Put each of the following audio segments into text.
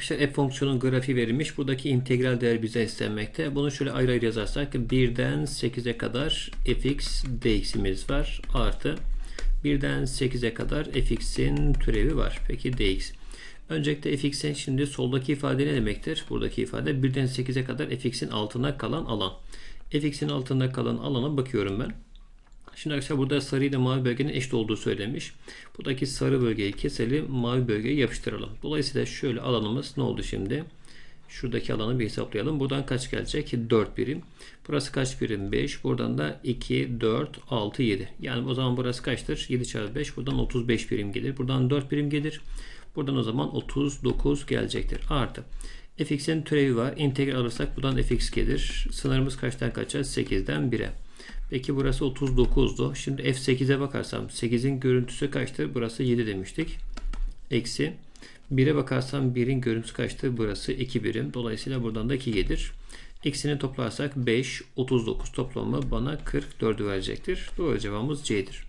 Arkadaşlar f fonksiyonun grafiği verilmiş. Buradaki integral değer bize istenmekte. Bunu şöyle ayrı ayrı yazarsak 1'den 8'e kadar fx dx'imiz var. Artı 1'den 8'e kadar fx'in türevi var. Peki dx. Öncelikle fx'in şimdi soldaki ifade ne demektir? Buradaki ifade 1'den 8'e kadar fx'in altına kalan alan. fx'in altında kalan alana bakıyorum ben. Şimdi arkadaşlar burada sarı ile mavi bölgenin eşit olduğu söylenmiş. Buradaki sarı bölgeyi keselim, mavi bölgeyi yapıştıralım. Dolayısıyla şöyle alanımız ne oldu şimdi? Şuradaki alanı bir hesaplayalım. Buradan kaç gelecek? 4 birim. Burası kaç birim? 5. Buradan da 2, 4, 6, 7. Yani o zaman burası kaçtır? 7 çarpı 5. Buradan 35 birim gelir. Buradan 4 birim gelir. Buradan o zaman 39 gelecektir. Artı. fx'in türevi var. İntegral alırsak buradan fx gelir. Sınırımız kaçtan kaça? 8'den 1'e. Peki burası 39'du. Şimdi F8'e bakarsam 8'in görüntüsü kaçtır? Burası 7 demiştik. Eksi 1'e bakarsam 1'in görüntüsü kaçtır? Burası 2 birim. Dolayısıyla buradan da 2 gelir. İkisini toplarsak 5, 39 toplamı bana 44'ü verecektir. Doğru cevabımız C'dir.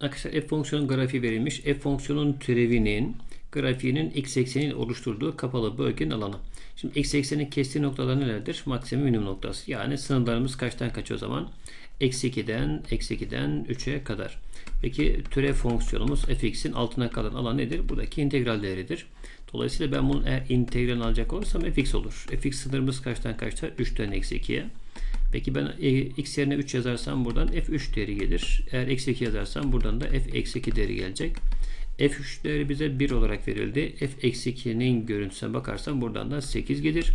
Arkadaşlar f fonksiyonun grafiği verilmiş. f fonksiyonun türevinin grafiğinin x eksenini oluşturduğu kapalı bölgenin alanı. Şimdi x eksenin kestiği noktalar nelerdir? Maksimum minimum noktası. Yani sınırlarımız kaçtan kaç o zaman? Eksi 2'den eksi 2'den 3'e kadar. Peki türev fonksiyonumuz fx'in altına kalan alan nedir? Buradaki integral değeridir. Dolayısıyla ben bunun eğer integralini alacak olursam fx olur. fx sınırımız kaçtan kaçta? 3'ten eksi 2'ye. Peki ben e, x yerine 3 yazarsam buradan f3 değeri gelir. Eğer eksi 2 yazarsam buradan da f eksi 2 değeri gelecek. F3 değeri bize 1 olarak verildi. f eksi 2'nin görüntüsüne bakarsam buradan da 8 gelir.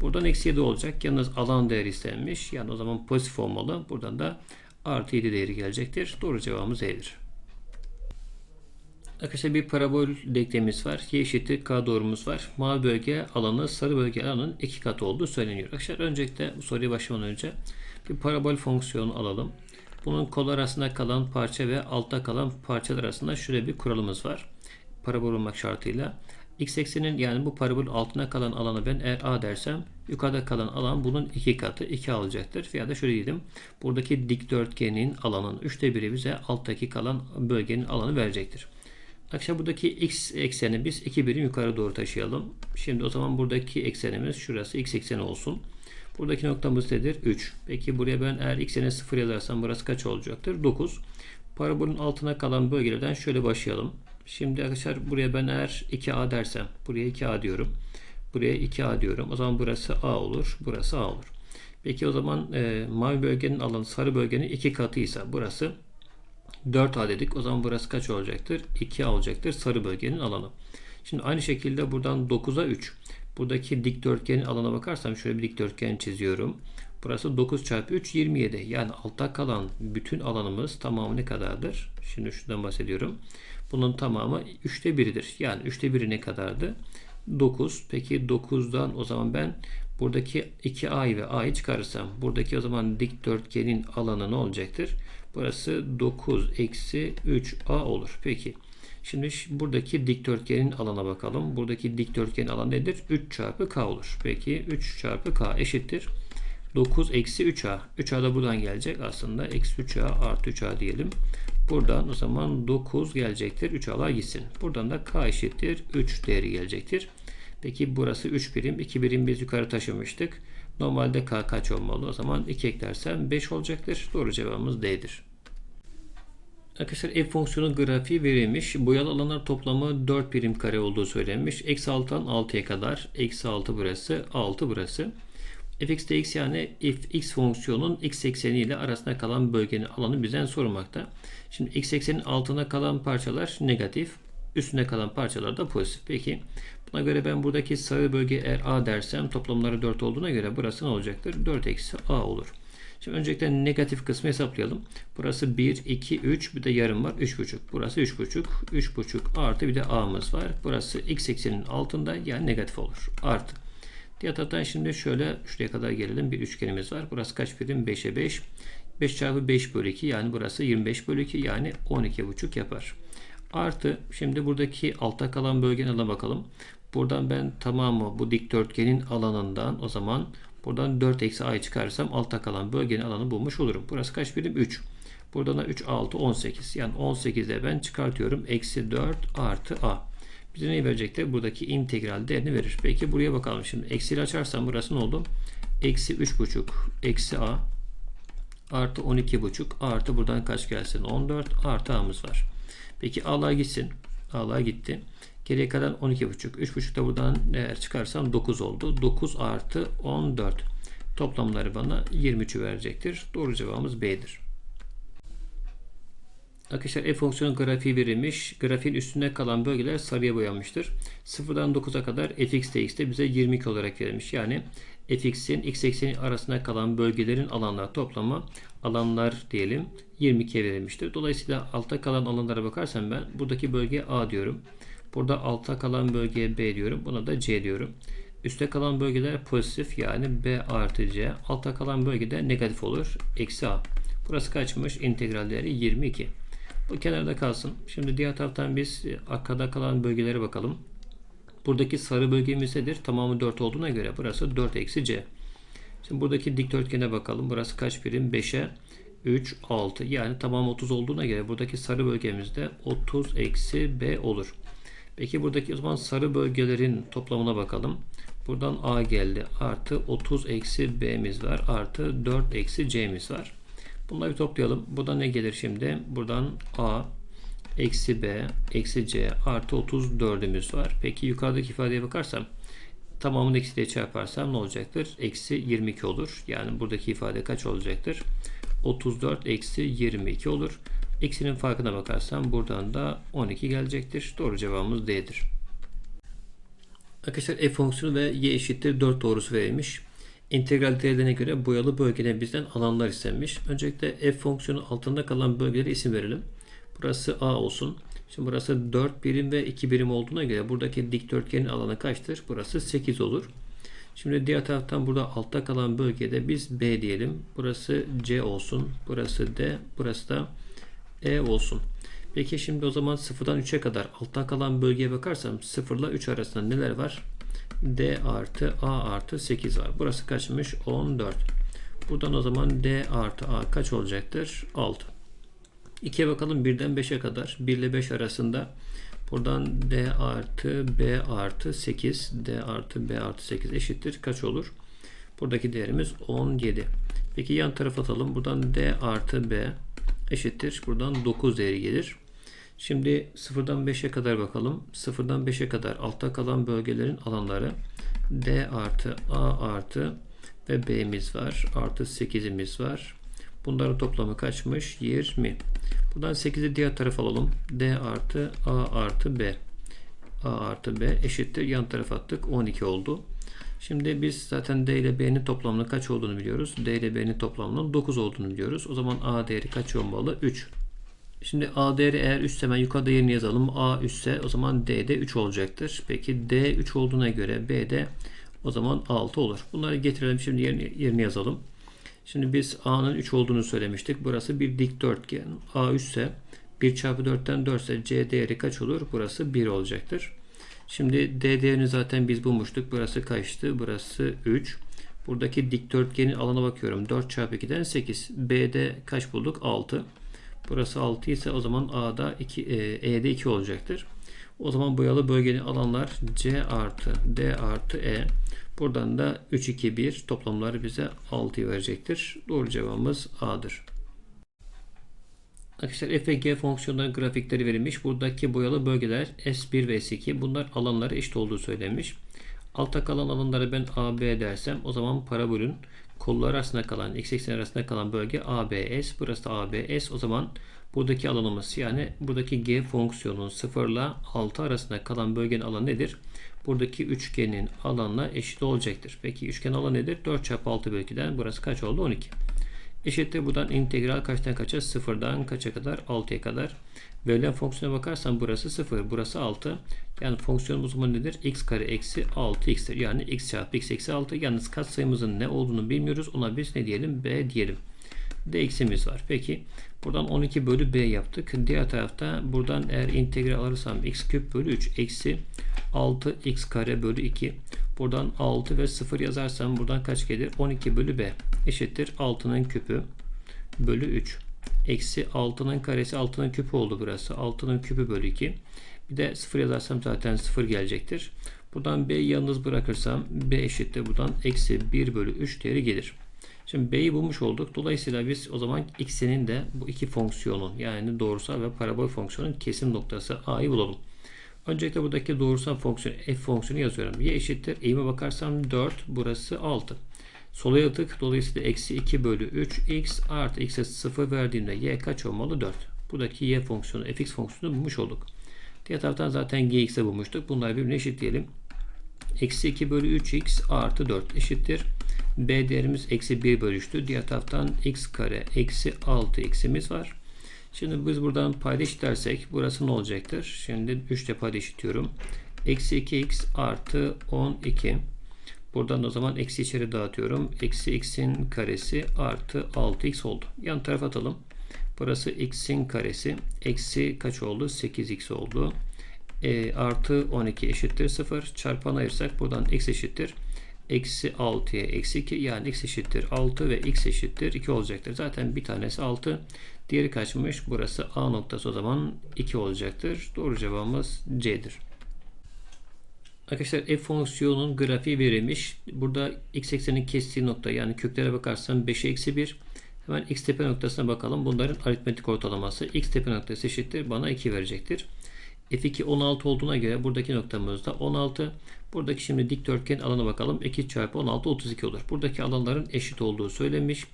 Buradan eksi 7 olacak. Yalnız alan değeri istenmiş. Yani o zaman pozitif olmalı. Buradan da artı 7 değeri gelecektir. Doğru cevabımız E'dir. Arkadaşlar bir parabol denklemimiz var. Y eşittir K doğrumuz var. Mavi bölge alanı sarı bölge alanının iki katı olduğu söyleniyor. Arkadaşlar öncelikle bu soruya başlamadan önce bir parabol fonksiyonu alalım. Bunun kol arasında kalan parça ve altta kalan parçalar arasında şöyle bir kuralımız var. Parabol olmak şartıyla. X eksenin yani bu parabol altına kalan alanı ben eğer A dersem yukarıda kalan alan bunun iki katı 2 alacaktır. Veya da şöyle diyelim. Buradaki dikdörtgenin alanın 3'te biri bize alttaki kalan bölgenin alanı verecektir. Arkadaşlar buradaki x ekseni biz 2 birim yukarı doğru taşıyalım. Şimdi o zaman buradaki eksenimiz şurası x ekseni olsun. Buradaki noktamız nedir? 3. Peki buraya ben eğer x'e 0 yazarsam burası kaç olacaktır? 9. Parabolün altına kalan bölgelerden şöyle başlayalım. Şimdi arkadaşlar buraya ben eğer 2a dersem buraya 2a diyorum. Buraya 2a diyorum. O zaman burası a olur. Burası a olur. Peki o zaman e, mavi bölgenin alanı sarı bölgenin iki katıysa burası 4A dedik. O zaman burası kaç olacaktır? 2A olacaktır. Sarı bölgenin alanı. Şimdi aynı şekilde buradan 9'a 3. Buradaki dikdörtgenin alana bakarsam şöyle bir dikdörtgen çiziyorum. Burası 9 çarpı 3 27. Yani altta kalan bütün alanımız tamamı ne kadardır? Şimdi şuradan bahsediyorum. Bunun tamamı 3'te 1'idir. Yani 3'te 1'i ne kadardı? 9. Peki 9'dan o zaman ben buradaki 2A'yı ve A'yı çıkarırsam buradaki o zaman dikdörtgenin alanı ne olacaktır? Burası 9 eksi 3A olur. Peki. Şimdi buradaki dikdörtgenin alana bakalım. Buradaki dikdörtgenin alanı nedir? 3 çarpı K olur. Peki 3 çarpı K eşittir. 9 eksi 3A. 3A da buradan gelecek. Aslında eksi 3A artı 3A diyelim. Buradan o zaman 9 gelecektir. 3A'lar gitsin. Buradan da K eşittir. 3 değeri gelecektir. Peki burası 3 birim. 2 birim biz yukarı taşımıştık. Normalde K kaç olmalı? O zaman 2 eklersem 5 olacaktır. Doğru cevabımız D'dir. Arkadaşlar f fonksiyonu grafiği verilmiş. Boyalı alanlar toplamı 4 birim kare olduğu söylenmiş. Eksi 6'dan 6'ya kadar. Eksi 6 burası. 6 burası. fx dx yani fx fonksiyonun x ekseni ile arasında kalan bölgenin alanı bizden sorulmakta. Şimdi x eksenin altına kalan parçalar negatif. Üstünde kalan parçalar da pozitif. Peki buna göre ben buradaki sarı bölge eğer a dersem toplamları 4 olduğuna göre burası ne olacaktır? 4 eksi a olur. Şimdi öncelikle negatif kısmı hesaplayalım. Burası 1, 2, 3 bir de yarım var 3,5. Burası 3,5. 3,5 artı bir de a'mız var. Burası x ekseninin altında yani negatif olur. Artı. Diğer şimdi şöyle şuraya kadar gelelim. Bir üçgenimiz var. Burası kaç birim? 5'e 5. 5 çarpı 5 bölü 2 yani burası 25 bölü 2 yani 12,5 yapar. Artı şimdi buradaki altta kalan bölgenin alana bakalım. Buradan ben tamamı bu dikdörtgenin alanından o zaman buradan 4 eksi a'yı çıkarırsam altta kalan bölgenin alanı bulmuş olurum. Burası kaç birim? 3. Buradan da 3, 6, 18. Yani 18'de ben çıkartıyorum. Eksi 4 artı a. bize ne verecektir? Buradaki integral değerini verir. Peki buraya bakalım şimdi. Eksiyle açarsam burası ne oldu? Eksi 3,5 eksi a artı 12,5 artı buradan kaç gelsin? 14 artı a'mız var. Peki a'lar gitsin. A'lar gitti. Geriye kalan 12,5. 3,5 da buradan eğer çıkarsam 9 oldu. 9 artı 14. Toplamları bana 23'ü verecektir. Doğru cevabımız B'dir. Arkadaşlar f fonksiyonu grafiği verilmiş. Grafiğin üstünde kalan bölgeler sarıya boyanmıştır. 0'dan 9'a kadar fx dx de bize 22 olarak verilmiş. Yani fx'in x ekseni arasında kalan bölgelerin alanlar toplamı alanlar diyelim 22'ye verilmiştir. Dolayısıyla altta kalan alanlara bakarsam ben buradaki bölgeye A diyorum. Burada altta kalan bölgeye B diyorum. Buna da C diyorum. Üste kalan bölgeler pozitif yani B artı C. Altta kalan bölgede negatif olur. Eksi A. Burası kaçmış? İntegral değeri 22. Bu kenarda kalsın. Şimdi diğer taraftan biz arkada kalan bölgelere bakalım. Buradaki sarı bölgemiz nedir? Tamamı 4 olduğuna göre burası 4 eksi C. Şimdi buradaki dikdörtgene bakalım. Burası kaç birim? 5'e 3, 6. Yani tamam 30 olduğuna göre buradaki sarı bölgemizde 30 eksi B olur. Peki buradaki o zaman sarı bölgelerin toplamına bakalım. Buradan A geldi. Artı 30 eksi B'miz var. Artı 4 eksi C'miz var. Bunları bir toplayalım. Buradan ne gelir şimdi? Buradan A eksi B eksi C artı 34'ümüz var. Peki yukarıdaki ifadeye bakarsam tamamını eksiyle çarparsam ne olacaktır? Eksi 22 olur. Yani buradaki ifade kaç olacaktır? 34 eksi 22 olur. Eksinin farkına bakarsam buradan da 12 gelecektir. Doğru cevabımız D'dir. Arkadaşlar f fonksiyonu ve y eşittir 4 doğrusu verilmiş. İntegral değerlerine göre boyalı bölgeden bizden alanlar istenmiş. Öncelikle f fonksiyonu altında kalan bölgelere isim verelim. Burası a olsun. Şimdi burası 4 birim ve 2 birim olduğuna göre buradaki dikdörtgenin alanı kaçtır? Burası 8 olur. Şimdi diğer taraftan burada altta kalan bölgede biz B diyelim. Burası C olsun. Burası D. Burası da E olsun. Peki şimdi o zaman 0'dan 3'e kadar altta kalan bölgeye bakarsam 0 ile 3 arasında neler var? D artı A artı 8 var. Burası kaçmış? 14. Buradan o zaman D artı A kaç olacaktır? 6. 2'ye bakalım 1'den 5'e kadar. 1 ile 5 arasında buradan D artı B artı 8 D artı B artı 8 eşittir. Kaç olur? Buradaki değerimiz 17. Peki yan tarafa atalım. Buradan D artı B eşittir. Buradan 9 değeri gelir. Şimdi 0'dan 5'e kadar bakalım. 0'dan 5'e kadar altta kalan bölgelerin alanları D artı A artı ve B'miz var. Artı 8'imiz var. Bunların toplamı kaçmış? 20. Buradan 8'i diğer tarafa alalım. D artı A artı B. A artı B eşittir. Yan tarafa attık. 12 oldu. Şimdi biz zaten D ile B'nin toplamının kaç olduğunu biliyoruz. D ile B'nin toplamının 9 olduğunu biliyoruz. O zaman A değeri kaç olmalı? 3. Şimdi A değeri eğer 3 hemen yukarıda yerini yazalım. A 3 ise o zaman D de 3 olacaktır. Peki D 3 olduğuna göre B de o zaman 6 olur. Bunları getirelim şimdi yerini, yerini yazalım. Şimdi biz A'nın 3 olduğunu söylemiştik. Burası bir dikdörtgen. A 3 ise 1 çarpı 4'ten 4 ise C değeri kaç olur? Burası 1 olacaktır. Şimdi D zaten biz bulmuştuk. Burası kaçtı? Burası 3. Buradaki dikdörtgenin alana bakıyorum. 4 çarpı 2'den 8. B'de kaç bulduk? 6. Burası 6 ise o zaman A'da 2, e, E'de 2 olacaktır. O zaman boyalı bölgenin alanlar C artı D artı E. Buradan da 3, 2, 1 toplamları bize 6'yı verecektir. Doğru cevabımız A'dır. Arkadaşlar f ve g fonksiyonların grafikleri verilmiş. Buradaki boyalı bölgeler S1 ve S2. Bunlar alanları eşit olduğu söylenmiş. Altta kalan alanları ben AB dersem o zaman parabolün kollar arasında kalan, x eksen arasında kalan bölge ABS. Burası da ABS. O zaman buradaki alanımız yani buradaki g fonksiyonun 0 ile 6 arasında kalan bölgenin alanı nedir? Buradaki üçgenin alanla eşit olacaktır. Peki üçgen alanı nedir? 4 çarpı 6 bölgeden burası kaç oldu? 12. Eşittir buradan integral kaçtan kaça? Sıfırdan kaça kadar? 6'ya kadar. Verilen fonksiyona bakarsan burası 0, burası 6. Yani fonksiyonumuz zaman nedir? x kare eksi 6x'tir. Yani x çarpı x eksi 6. Yalnız katsayımızın ne olduğunu bilmiyoruz. Ona biz ne diyelim? b diyelim. dx'imiz var. Peki buradan 12 bölü b yaptık. Diğer tarafta buradan eğer integral alırsam x küp bölü 3 eksi 6x kare bölü 2. Buradan 6 ve 0 yazarsam buradan kaç gelir? 12 bölü b eşittir 6'nın küpü bölü 3. Eksi 6'nın karesi 6'nın küpü oldu burası. 6'nın küpü bölü 2. Bir de 0 yazarsam zaten 0 gelecektir. Buradan B'yi yalnız bırakırsam B eşittir buradan eksi 1 bölü 3 değeri gelir. Şimdi B'yi bulmuş olduk. Dolayısıyla biz o zaman X'inin de bu iki fonksiyonun yani doğrusal ve parabol fonksiyonun kesim noktası A'yı bulalım. Öncelikle buradaki doğrusal fonksiyon f fonksiyonu yazıyorum. Y eşittir. Eğime bakarsam 4. Burası 6. Sola yatık. Dolayısıyla eksi 2 bölü 3 x artı x'e 0 verdiğimde y kaç olmalı? 4. Buradaki y fonksiyonu fx fonksiyonu bulmuş olduk. Diğer taraftan zaten gx'e bulmuştuk. Bunları birbirine eşitleyelim. Eksi 2 bölü 3x artı 4 eşittir. b değerimiz eksi 1 bölü 3'tü. Diğer taraftan x kare eksi 6 x'imiz var. Şimdi biz buradan payda eşitlersek burası ne olacaktır? Şimdi 3 ile payda eşitiyorum. Eksi 2x artı 12. Buradan o zaman eksi içeri dağıtıyorum. Eksi x'in karesi artı 6x oldu. Yan tarafa atalım. Burası x'in karesi. Eksi kaç oldu? 8x oldu. E, artı 12 eşittir 0. Çarpan ayırsak buradan x eşittir. Eksi 6'ya eksi 2 yani x eşittir 6 ve x eşittir 2 olacaktır. Zaten bir tanesi 6. Diğeri kaçmış? Burası A noktası o zaman 2 olacaktır. Doğru cevabımız C'dir. Arkadaşlar f fonksiyonunun grafiği verilmiş. Burada x eksenin kestiği nokta yani köklere bakarsam 5'e eksi 1. Hemen x tepe noktasına bakalım. Bunların aritmetik ortalaması x tepe noktası eşittir. Bana 2 verecektir. F2 16 olduğuna göre buradaki noktamız da 16. Buradaki şimdi dikdörtgen alana bakalım. 2 çarpı 16 32 olur. Buradaki alanların eşit olduğu söylenmiş.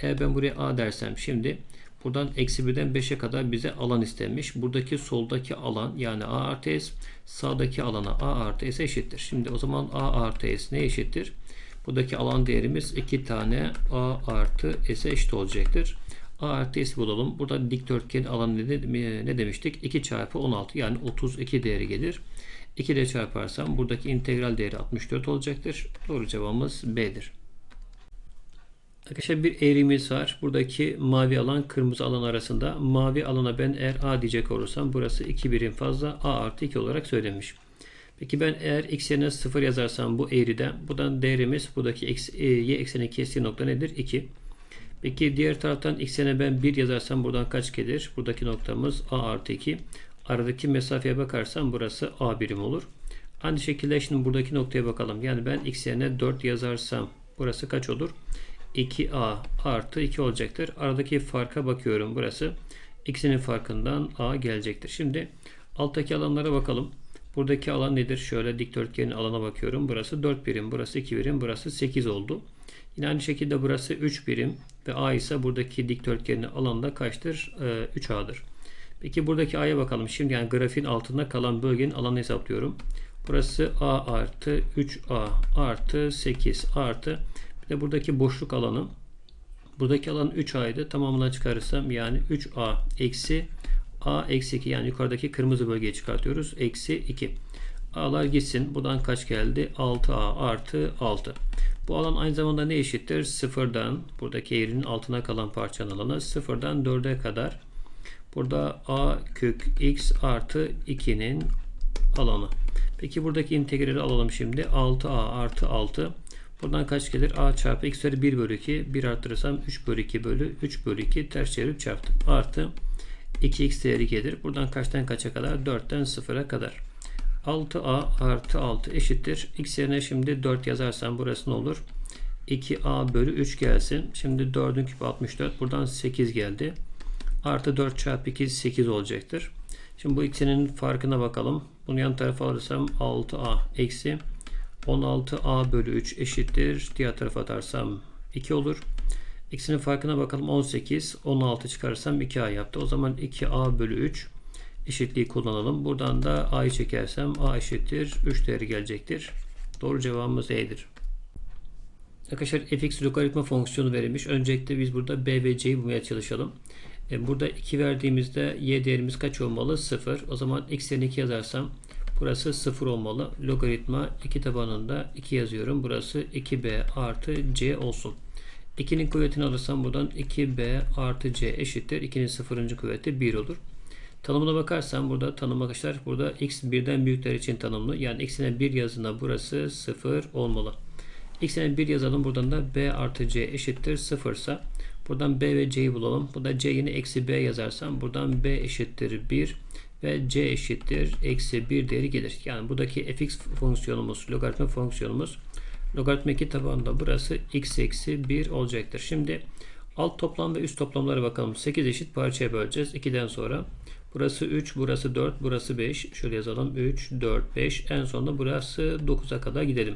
Eğer ben buraya A dersem şimdi buradan eksi 1'den 5'e kadar bize alan istenmiş. Buradaki soldaki alan yani A artı S sağdaki alana A artı S eşittir. Şimdi o zaman A artı S ne eşittir? Buradaki alan değerimiz 2 tane A artı S'e eşit olacaktır. A artı S bulalım. Burada dikdörtgen alanı ne, ne demiştik? 2 çarpı 16 yani 32 değeri gelir. 2 ile çarparsam buradaki integral değeri 64 olacaktır. Doğru cevabımız B'dir. Arkadaşlar bir eğrimiz var. Buradaki mavi alan kırmızı alan arasında. Mavi alana ben eğer A diyecek olursam burası 2 birim fazla A artı 2 olarak söylenmiş. Peki ben eğer x yerine 0 yazarsam bu eğriden buradan değerimiz buradaki e, y ekseni kestiği nokta nedir? 2. Peki diğer taraftan x yerine ben 1 yazarsam buradan kaç gelir? Buradaki noktamız a artı 2. Aradaki mesafeye bakarsam burası a birim olur. Aynı şekilde şimdi buradaki noktaya bakalım. Yani ben x yerine 4 yazarsam burası kaç olur? 2a artı 2 olacaktır. Aradaki farka bakıyorum. Burası x'inin farkından a gelecektir. Şimdi alttaki alanlara bakalım. Buradaki alan nedir? Şöyle dikdörtgenin alana bakıyorum. Burası 4 birim, burası 2 birim, burası 8 oldu. Yine aynı şekilde burası 3 birim ve A ise buradaki dikdörtgenin alanda kaçtır? Ee, 3A'dır. Peki buradaki A'ya bakalım. Şimdi yani grafiğin altında kalan bölgenin alanını hesaplıyorum. Burası A artı 3A artı 8 artı bir de buradaki boşluk alanı. Buradaki alan 3A'ydı. Tamamına çıkarırsam yani 3A eksi A eksi 2 yani yukarıdaki kırmızı bölgeyi çıkartıyoruz. Eksi 2. A'lar gitsin. Buradan kaç geldi? 6A artı 6. Bu alan aynı zamanda ne eşittir? Sıfırdan buradaki eğrinin altına kalan parçanın alanı sıfırdan 4'e kadar. Burada A kök X artı 2'nin alanı. Peki buradaki integrali alalım şimdi. 6A artı 6. Buradan kaç gelir? A çarpı X üzeri 1 bölü 2. 1 arttırırsam 3 bölü 2 bölü 3 bölü 2 ters çevirip çarptım. Artı 2x değeri gelir. Buradan kaçtan kaça kadar? 4'ten 0'a kadar. 6a artı 6 eşittir. x yerine şimdi 4 yazarsam burası ne olur? 2a bölü 3 gelsin. Şimdi 4'ün küpü 64. Buradan 8 geldi. Artı 4 çarpı 2 8 olacaktır. Şimdi bu x'inin farkına bakalım. Bunu yan tarafa alırsam 6a eksi 16a bölü 3 eşittir. Diğer tarafa atarsam 2 olur. X'inin farkına bakalım. 18. 16 çıkarırsam 2A yaptı. O zaman 2A bölü 3 eşitliği kullanalım. Buradan da A'yı çekersem A eşittir. 3 değeri gelecektir. Doğru cevabımız E'dir. Arkadaşlar fx logaritma fonksiyonu verilmiş. Öncelikle biz burada b ve c'yi bulmaya çalışalım. E, burada 2 verdiğimizde y değerimiz kaç olmalı? 0. O zaman x yerine 2 yazarsam burası 0 olmalı. Logaritma 2 tabanında 2 yazıyorum. Burası 2b artı c olsun. 2'nin kuvvetini alırsam buradan 2b artı c eşittir. 2'nin sıfırıncı kuvveti 1 olur. Tanımına bakarsam burada tanım arkadaşlar burada x birden büyükler için tanımlı. Yani x'ine 1 yazına burası 0 olmalı. x'ine 1 yazalım. Buradan da b artı c eşittir 0 ise buradan b ve c'yi bulalım. Burada c yine eksi b yazarsam buradan b eşittir 1. ve c eşittir eksi 1 değeri gelir. Yani buradaki fx fonksiyonumuz, logaritma fonksiyonumuz logaritma 2 tabanında burası x eksi 1 olacaktır. Şimdi alt toplam ve üst toplamlara bakalım. 8 eşit parçaya böleceğiz. 2'den sonra burası 3, burası 4, burası 5. Şöyle yazalım. 3, 4, 5. En sonunda burası 9'a kadar gidelim.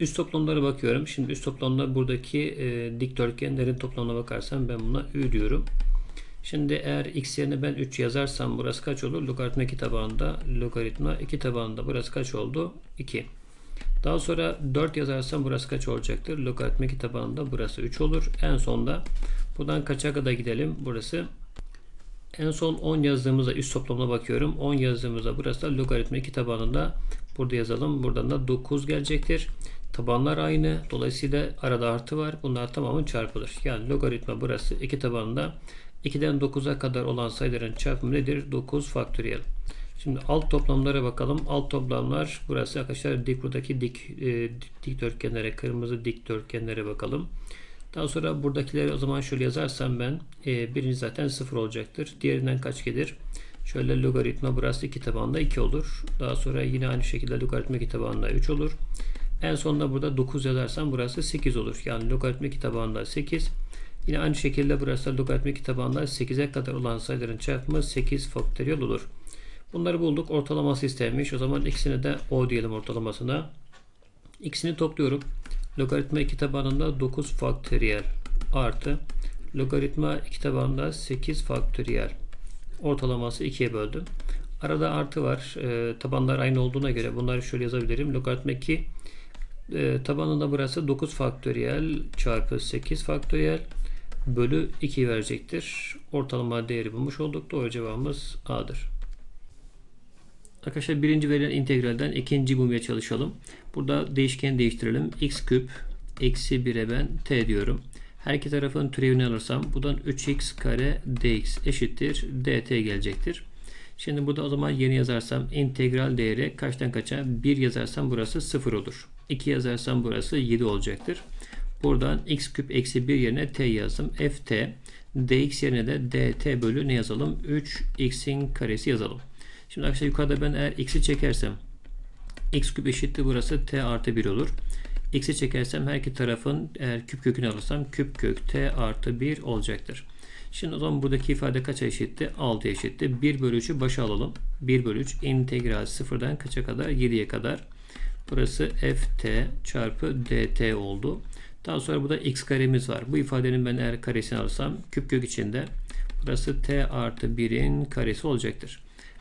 Üst toplamlara bakıyorum. Şimdi üst toplamda buradaki e, dikdörtgenlerin toplamına bakarsam ben buna ü diyorum. Şimdi eğer x yerine ben 3 yazarsam burası kaç olur? Logaritma 2 tabanında logaritma 2 tabanında burası kaç oldu? 2. Daha sonra 4 yazarsam burası kaç olacaktır? Logaritma 2 tabanında burası 3 olur. En sonda buradan kaça kadar gidelim? Burası en son 10 yazdığımızda üst toplamına bakıyorum. 10 yazdığımızda burası da logaritma 2 tabanında burada yazalım. Buradan da 9 gelecektir. Tabanlar aynı. Dolayısıyla arada artı var. Bunlar tamamı çarpılır. Yani logaritma burası 2 tabanında 2'den 9'a kadar olan sayıların çarpımı nedir? 9 faktöriyel. Şimdi alt toplamlara bakalım. Alt toplamlar burası arkadaşlar dik buradaki dik e, dikdörtgenlere, kırmızı dikdörtgenlere bakalım. Daha sonra buradakileri o zaman şöyle yazarsam ben e, birinci zaten 0 olacaktır. Diğerinden kaç gelir? Şöyle logaritma burası 2 tabanında 2 olur. Daha sonra yine aynı şekilde logaritma 2 tabanında 3 olur. En sonunda burada 9 yazarsam burası 8 olur. Yani logaritma 2 tabanında 8. Yine aynı şekilde burası logaritma 2 tabanında 8'e kadar olan sayıların çarpımı 8 faktöriyel olur. Bunları bulduk. Ortalaması istenmiş. O zaman ikisine de O diyelim ortalamasına. İkisini topluyorum. Logaritma 2 tabanında 9 faktöriyel artı logaritma 2 tabanında 8 faktöriyel. Ortalaması 2'ye böldüm. Arada artı var. E, tabanlar aynı olduğuna göre bunları şöyle yazabilirim. Logaritma 2 e, tabanında burası 9 faktöriyel çarpı 8 faktöriyel bölü 2 verecektir. Ortalama değeri bulmuş olduk. Doğru cevabımız A'dır. Arkadaşlar birinci verilen integralden ikinci bulmaya çalışalım. Burada değişken değiştirelim. x küp eksi 1'e ben t diyorum. Her iki tarafın türevini alırsam buradan 3x kare dx eşittir dt gelecektir. Şimdi burada o zaman yeni yazarsam integral değeri kaçtan kaça? 1 yazarsam burası 0 olur. 2 yazarsam burası 7 olacaktır. Buradan x küp eksi 1 yerine t yazdım. ft dx yerine de dt bölü ne yazalım? 3x'in karesi yazalım. Şimdi arkadaşlar yukarıda ben eğer x'i çekersem x küp eşittir burası t artı 1 olur. x'i çekersem her iki tarafın eğer küp kökünü alırsam küp kök t artı 1 olacaktır. Şimdi o zaman buradaki ifade kaça eşitti? 6 eşitti. 1 bölü 3'ü başa alalım. 1 bölü 3 integral sıfırdan kaça kadar? 7'ye kadar. Burası ft çarpı dt oldu. Daha sonra burada x karemiz var. Bu ifadenin ben eğer karesini alırsam küp kök içinde burası t artı 1'in karesi olacaktır.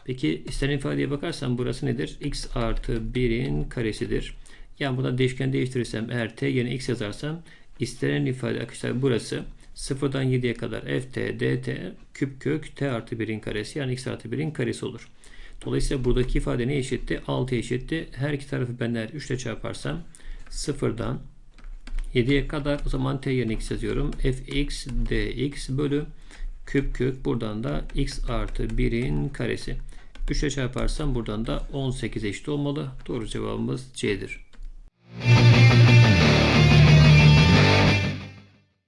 Peki istenen ifadeye bakarsam burası nedir? x artı 1'in karesidir. Yani burada değişken değiştirirsem eğer t yerine x yazarsam istenen ifade arkadaşlar burası 0'dan 7'ye kadar ft dt küp kök t artı 1'in karesi yani x artı 1'in karesi olur. Dolayısıyla buradaki ifade ne eşitti? 6 eşitti. Her iki tarafı ben eğer 3 ile çarparsam 0'dan 7'ye kadar o zaman t yerine x yazıyorum. fx dx bölü küp kök buradan da x artı 1'in karesi. 3 çarparsam buradan da 18 eşit olmalı. Doğru cevabımız C'dir.